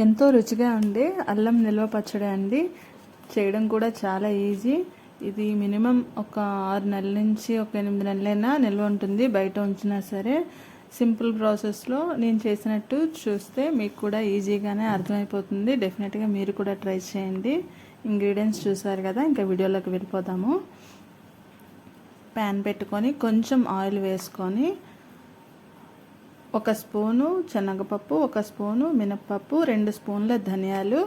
ఎంతో రుచిగా ఉండే అల్లం నిల్వ పచ్చడి అండి. చేయడం కూడా చాలా ఈజీ. ఇది మినిమం ఒక ఆరు నెలల నుంచి ఒక ఎనిమిది నెలలైనా నిల్వ ఉంటుంది బయట ఉంచినా సరే. సింపుల్ ప్రాసెస్లో నేను చేసినట్టు చూస్తే మీకు కూడా ఈజీగానే అర్థమైపోతుంది. డెఫినెట్గా మీరు కూడా ట్రై చేయండి. ఇంగ్రీడియంట్స్ చూసారు కదా ఇంకా వీడియోలోకి వెళ్ళిపోతాము ప్యాన్ పెట్టుకొని కొంచెం ఆయిల్ వేసుకొని ఒక స్పూను శనగపప్పు ఒక స్పూను మినప్పప్పు రెండు స్పూన్ల ధనియాలు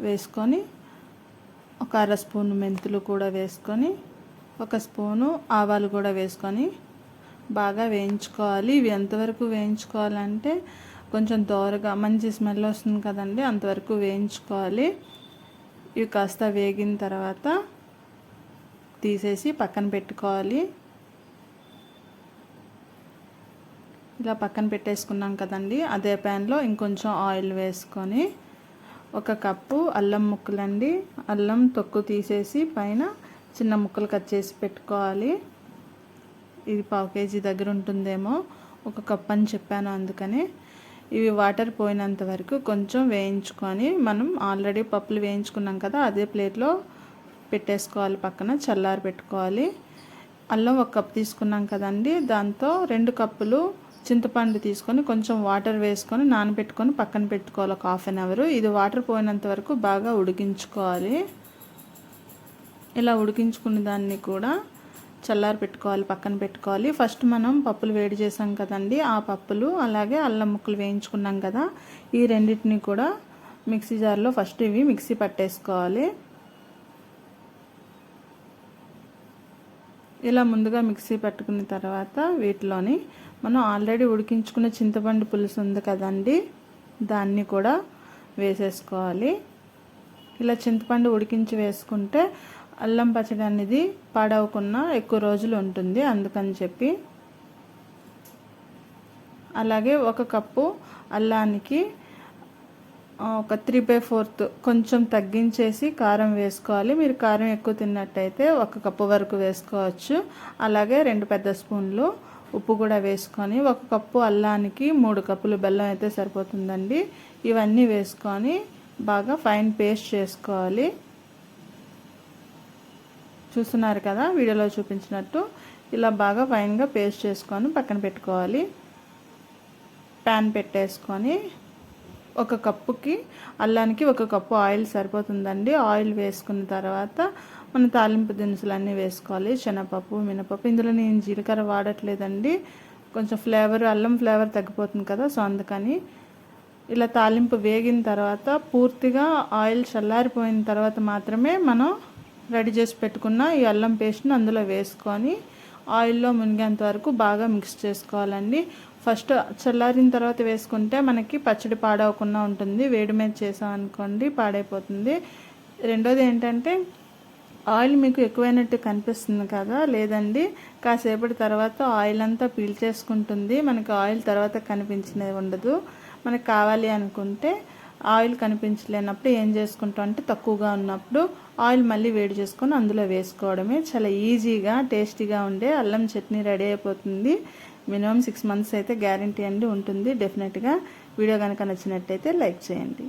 వేసుకొని ఒక అర స్పూన్ మెంతులు కూడా వేసుకొని ఒక స్పూను ఆవాలు కూడా వేసుకొని బాగా వేయించుకోవాలి. ఇవి ఎంతవరకు వేయించుకోవాలంటే కొంచెం దోరగా మంచి స్మెల్ వస్తుంది కదండి అంతవరకు వేయించుకోవాలి. ఇవి కాస్త వేగిన తర్వాత తీసేసి పక్కన పెట్టుకోవాలి. ఇలా పక్కన పెట్టేసుకున్నాం కదండి. అదే ప్యాన్లో ఇంకొంచెం ఆయిల్ వేసుకొని ఒక కప్పు అల్లం ముక్కలండి. అల్లం తొక్కు తీసేసి పైన చిన్న ముక్కలు కట్ చేసి పెట్టుకోవాలి. ఇది పావు కేజీ దగ్గర ఉంటుందేమో. ఒక కప్ అని చెప్పాను అందుకని. ఇవి వాటర్ పోయినంత వరకు కొంచెం వేయించుకొని మనం ఆల్రెడీ పప్పులు వేయించుకున్నాం కదా అదే ప్లేట్లో పెట్టేసుకోవాలి పక్కన చల్లారి పెట్టుకోవాలి అల్లం ఒక కప్ తీసుకున్నాం కదండి. దాంతో రెండు కప్పులు చింతపండు తీసుకొని కొంచెం వాటర్ వేసుకొని నానబెట్టుకొని పక్కన పెట్టుకోవాలి ఒక హాఫ్ అన్ అవర్ ఇది వాటర్ పోయినంత వరకు బాగా ఉడికించుకోవాలి. ఇలా ఉడికించుకున్న దాన్ని కూడా చల్లారి పెట్టుకోవాలి పక్కన పెట్టుకోవాలి. ఫస్ట్ మనం పప్పులు వేడి చేసాం కదండి ఆ పప్పులు అలాగే అల్లం ముక్కలు వేయించుకున్నాం కదా ఈ రెండింటిని కూడా మిక్సీ జార్లో ఫస్ట్ ఇవి మిక్సీ పట్టేసుకోవాలి. ఇలా ముందుగా మిక్సీ పట్టుకున్న తర్వాత వీటిలోని మనం ఆల్రెడీ ఉడికించుకున్న చింతపండు పులుసు ఉంది కదండి దాన్ని కూడా వేసేసుకోవాలి. ఇలా చింతపండు ఉడికించి వేసుకుంటే అల్లం పచ్చడి అనేది పాడవకుండా ఎక్కువ రోజులు ఉంటుంది అందుకని చెప్పి. అలాగే ఒక కప్పు అల్లానికి ఒక త్రీ బై ఫోర్త్ కొంచెం తగ్గించేసి కారం వేసుకోవాలి. మీరు కారం ఎక్కువ తిన్నట్టయితే ఒక కప్పు వరకు వేసుకోవచ్చు. అలాగే రెండు పెద్ద స్పూన్లు ఉప్పు కూడా వేసుకొని ఒక కప్పు అల్లానికి మూడు కప్పులు బెల్లం అయితే సరిపోతుందండి. ఇవన్నీ వేసుకొని బాగా ఫైన్ పేస్ట్ చేసుకోవాలి. చూస్తున్నారు కదా వీడియోలో చూపించినట్టు ఇలా బాగా ఫైన్గా పేస్ట్ చేసుకొని పక్కన పెట్టుకోవాలి. ప్యాన్ పెట్టేసుకొని ఒక కప్పుకి అల్లానికి ఒక కప్పు ఆయిల్ సరిపోతుందండి. ఆయిల్ వేసుకున్న తర్వాత మన తాలింపు దినుసులు అన్నీ వేసుకోవాలి. శనగపప్పు మినపప్పు. ఇందులో నేను జీలకర్ర వాడట్లేదండి. కొంచెం ఫ్లేవర్ అల్లం ఫ్లేవర్ తగ్గిపోతుంది కదా సో అందుకని ఇలా తాలింపు వేగిన తర్వాత పూర్తిగా ఆయిల్ చల్లారిపోయిన తర్వాత మాత్రమే మనం రెడీ చేసి పెట్టుకున్న ఈ అల్లం పేస్ట్ని అందులో వేసుకొని ఆయిల్లో మునిగేంత వరకు బాగా మిక్స్ చేసుకోవాలండి. ఫస్ట్ చల్లారిన తర్వాత వేసుకుంటే మనకి పచ్చడి పాడవకుండా ఉంటుంది. వేడి మీద చేసాం అనుకోండి పాడైపోతుంది. రెండోది ఏంటంటే ఆయిల్ మీకు ఎక్కువైనట్టు కనిపిస్తుంది కదా? లేదండి. కాసేపటి తర్వాత ఆయిల్ అంతా పీల్చేసుకుంటుంది మనకు ఆయిల్ తర్వాత కనిపించినది ఉండదు. మనకు కావాలి అనుకుంటే ఆయిల్ కనిపించలేనప్పుడు ఏం చేసుకుంటాం అంటే తక్కువగా ఉన్నప్పుడు ఆయిల్ మళ్ళీ వేడి చేసుకొని అందులో వేసుకోవడమే. చాలా ఈజీగా టేస్టీగా ఉండే అల్లం చట్నీ రెడీ అయిపోతుంది. మినిమం సిక్స్ మంత్స్ అయితే గ్యారంటీ అండి ఉంటుంది. డెఫినెట్గా వీడియో కనుక నచ్చినట్టయితే లైక్ చేయండి.